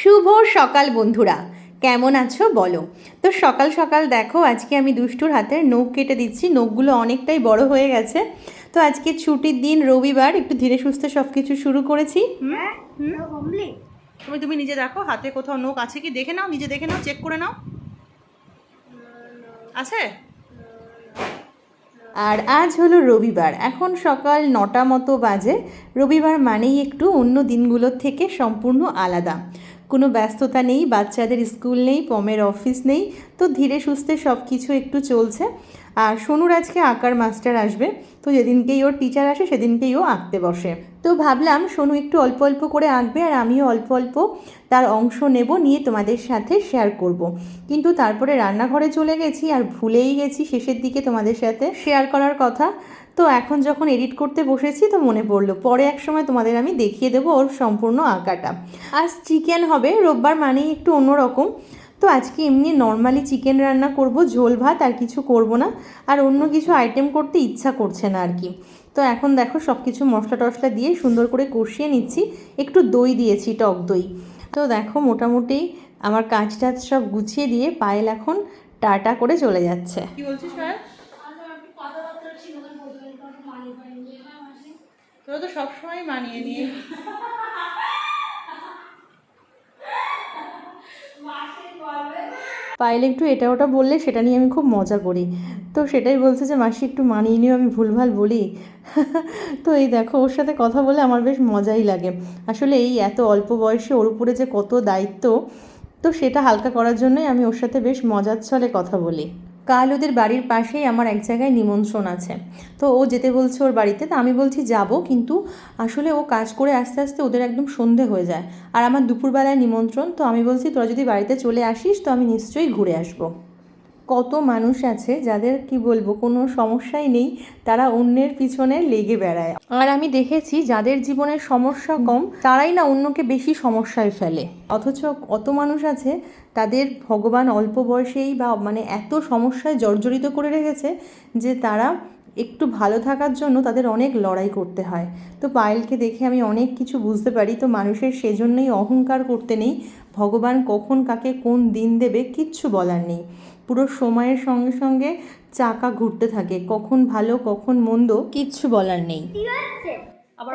শুভ সকাল বন্ধুরা। কেমন আছো? বলো। তো সকাল সকাল দেখো আজকে আমি দুষ্টুর হাতের নখ কেটে দিচ্ছি। নখগুলো অনেকটাই বড় হয়ে গেছে। তো আজকে ছুটির দিন রবিবার একটু ধীরে সুস্থে সব কিছু শুরু করেছি। তুমি তুমি নিজে দেখো হাতে কোথাও নখ আছে কি? দেখে নাও নিজে দেখে নাও চেক করে নাও। আছে? আর আজ হলো রবিবার। এখন সকাল নটা মতো বাজে। রবিবার মানেই একটু অন্য দিনগুলোর থেকে সম্পূর্ণ আলাদা। কোনো ব্যস্ততা নেই, বাচ্চাদের স্কুল নেই, পমের অফিস নেই, তো ধীরে সুস্থে সব কিছু একটু চলছে। আর সোনুর আজকে আঁকার মাস্টার আসবে, তো যেদিনকেই ওর টিচার আসে সেদিনকেই ও আঁকতে বসে। তো ভাবলাম সোনু একটু অল্প অল্প করে আঁকবে আর আমিও অল্প অল্প তার অংশ নেব, নিয়ে তোমাদের সাথে শেয়ার করব। কিন্তু তারপরে রান্নাঘরে চলে গেছি আর ভুলেই গেছি শেষের দিকে তোমাদের সাথে শেয়ার করার কথা। তো এখন যখন এডিট করতে বসেছি তো মনে পড়ল, পরে এক সময় তোমাদের আমি দেখিয়ে দেবো ওর সম্পূর্ণ আঁকাটা। আজ চিকেন হবে, রোববার মানেই একটু অন্যরকম। তো আজকে এমনি নর্মালি চিকেন রান্না করব, ঝোল ভাত আর কিছু করব না, আর অন্য কিছু আইটেম করতে ইচ্ছা করছে না আর কি। তো এখন দেখো সব কিছু মশলা টশলা দিয়ে সুন্দর করে কষিয়ে নিচ্ছি, একটু দই দিয়েছি, টক দই। তো দেখো মোটামুটি আমার কাজ সব গুছিয়ে দিয়ে পায়েল এখন টাটা করে চলে যাচ্ছে। কি বলছিস তোরা তো সবসময় মানিয়ে নিয়ে। পাইলে একটু এটা ওটা বললে, সেটা নিয়ে আমি খুব মজা করি। তো সেটাই বলছে যে, মাসি, একটু মানিয়ে নিও, আমি ভুলভাল বলি। তো এই দেখো, ওর সাথে কথা বলে আমার বেশ মজাই লাগে। আসলে এই এত অল্প বয়সে ওর উপরে যে কত দায়িত্ব, তো সেটা হালকা করার জন্যই আমি ওর সাথে বেশ মজার ছলে কথা বলি। কাল ওদের বাড়ির পাশেই আমার এক জায়গায় নিমন্ত্রণ আছে। তো ও যেতে বলছে ওর বাড়িতে, তো আমি বলছি যাব, কিন্তু আসলে ও কাজ করে আস্তে আস্তে ওদের একদম সন্ধে হয়ে যায়। আর আমার দুপুরবেলায় নিমন্ত্রণ, তো আমি বলছি তোরা যদি বাড়িতে চলে আসিস, তো আমি নিশ্চয়ই ঘুরে আসব। কত মানুষ আছে যাদের, কি বলব, কোনো সমস্যাই নেই, তারা অন্যের পিছনে লেগে বেড়ায়। আর আমি দেখেছি যাদের জীবনের সমস্যা কম, তারাই না অন্যকে বেশি সমস্যায় ফেলে। অথচ কত মানুষ আছে, তাদের ভগবান অল্প বয়সেই বা মানে এত সমস্যায় জর্জরিত করে রেখেছে যে তারা একটু ভালো থাকার জন্য তাদের অনেক লড়াই করতে হয়। তো পায়েলকে দেখে আমি অনেক কিছু বুঝতে পারি, তো মানুষের সেজন্যই অহংকার করতে নেই। ভগবান কখন কাকে কোন দিন দেবে কিচ্ছু বলার নেই। পুরো সময়ের সঙ্গে সঙ্গে চাকা ঘুরতে থাকে। কখন ভালো কখন মন্দ কিচ্ছু বলার নেই। আবার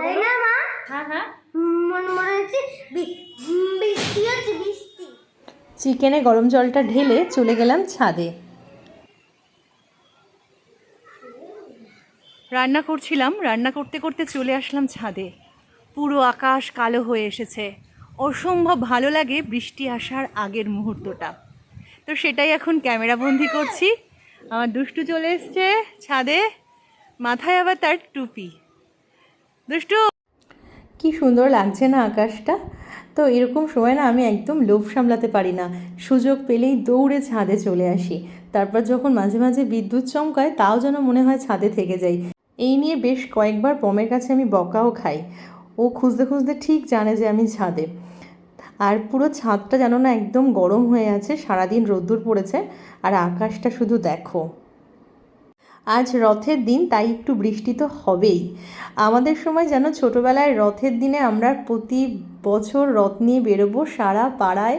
হ্যাঁ হ্যাঁ। মনে হচ্ছে বৃষ্টি হচ্ছে বৃষ্টি। চিকেনে গরম জলটা ঢেলে চলে গেলাম ছাদে। রান্না করছিলাম রান্না করতে করতে চলে আসলাম ছাদে। পুরো আকাশ কালো হয়ে এসেছে। অসম্ভব ভালো লাগে বৃষ্টি আসার আগের মুহূর্তটা। তো সেটাই এখন ক্যামেরা বন্দি করছি। আমার দুষ্টু চলে এসছে ছাদে, মাথায় আবার তার টুপি। দুষ্টু! কি সুন্দর লাগছে না আকাশটা? তো এরকম সময় না আমি একদম লোভ সামলাতে পারি না। সুযোগ পেলেই দৌড়ে ছাদে চলে আসি। তারপর যখন মাঝে মাঝে বিদ্যুৎ চমকায়, তাও যেন মনে হয় ছাদে থেকে যাই। এই নিয়ে বেশ কয়েকবার পমের কাছে আমি বকাও খাই। ও খুঁজতে খুঁজতে ঠিক জানে যে আমি ছাদে। আর পুরো ছাদটা যেন না একদম গরম হয়ে আছে, সারাদিন রোদ্দুর পড়েছে আর আকাশটা শুধু দেখো। আজ রথের দিন, তাই একটু বৃষ্টি তো হবেই। আমাদের সময় যেন ছোটোবেলায় রথের দিনে আমরা প্রতি বছর রথ নিয়ে বেরোবো, সারা পাড়ায়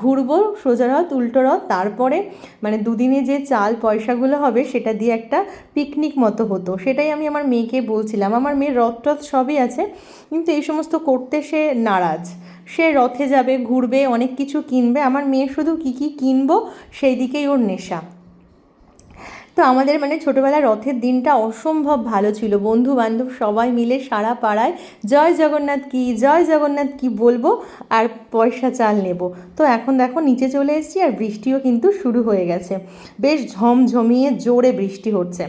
ঘুরবো, সোজা রথ, উল্টো রথ, তারপরে মানে দুদিনে যে চাল পয়সাগুলো হবে, সেটা দিয়ে একটা পিকনিক মতো হতো। সেটাই আমি আমার মেয়েকে বলছিলাম। আমার মেয়ের রথ টথ সবই আছে, কিন্তু এই সমস্ত করতে সে নারাজ। সে রথে যাবে, ঘুরবে, অনেক কিছু কিনবে। আমার মেয়ে শুধু কী কী কিনবো সেই দিকেই ওর নেশা। তো আমাদের মানে ছোটোবেলার রথের দিনটা অসম্ভব ভালো ছিল। বন্ধু বান্ধব সবাই মিলে সারা পাড়ায় জয় জগন্নাথ কি, জয় জগন্নাথ কি বলব আর পয়সা চাল নেব। তো এখন দেখো নিচে চলে এসেছি আর বৃষ্টিও কিন্তু শুরু হয়ে গেছে। বেশ ঝমঝমিয়ে জোরে বৃষ্টি হচ্ছে।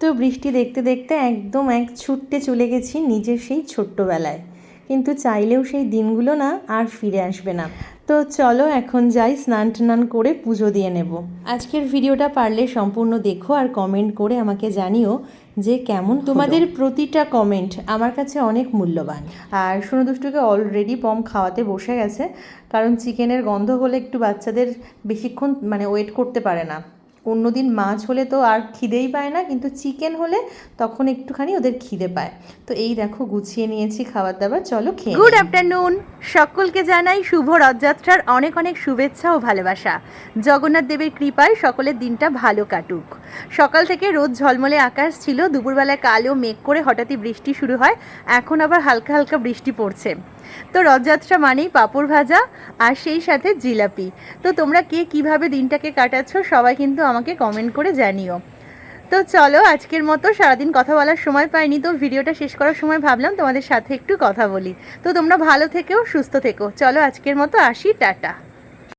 তো বৃষ্টি দেখতে দেখতে একদম এক ছুটতে চলে গেছি নিজের সেই ছোট্টবেলায়। কিন্তু চাইলেও সেই দিনগুলো না আর ফিরে আসবে না। তো চলো এখন যাই স্নান টান করে পুজো দিয়ে নেব। আজকের ভিডিওটা পারলে সম্পূর্ণ দেখো আর কমেন্ট করে আমাকে জানিও যে কেমন তোমাদের প্রতিটা কমেন্ট আমার কাছে অনেক মূল্যবান। আর সুনদুষ্টুকে অলরেডি পম খাওয়াতে বসে গেছে কারণ চিকেনের গন্ধ হলে একটু বাচ্চাদের বেশিক্ষণ মানে ওয়েট করতে পারে না। অন্যদিন মাছ হলে তো আর খিদেই পায় না কিন্তু চিকেন হলে তখন একটুখানি ওদের খিদে পায়। তো এই দেখো গুছিয়ে নিয়েছি খাবার দাবার চলো খেয়ে গুড আফটারনুন সকলকে জানাই শুভ রথযাত্রার অনেক অনেক শুভেচ্ছা ও ভালোবাসা। জগন্নাথ দেবের কৃপায় সকলের দিনটা ভালো কাটুক। সকাল থেকে রোদ ঝলমলে আকাশ ছিল দুপুরবেলায় কালো মেঘ করে হঠাৎই বৃষ্টি শুরু হয় এখন আবার হালকা হালকা বৃষ্টি পড়ছে। তো রথযাত্রা মানেই পাঁপড় ভাজা আর সেই সাথে জিলাপি। তো তোমরা কে কীভাবে দিনটাকে কাটাচ্ছ সবাই কিন্তু আমাকে কমেন্ট করে জানিও। তো চলো আজকের মতো সারাদিন কথা বলার সময় পাইনি তো ভিডিওটা শেষ করার সময় ভাবলাম তোমাদের সাথে একটু কথা বলি। তো তোমরা ভালো থেকেও, সুস্থ থেকো। চলো আজকের মতো আসি, টাটা।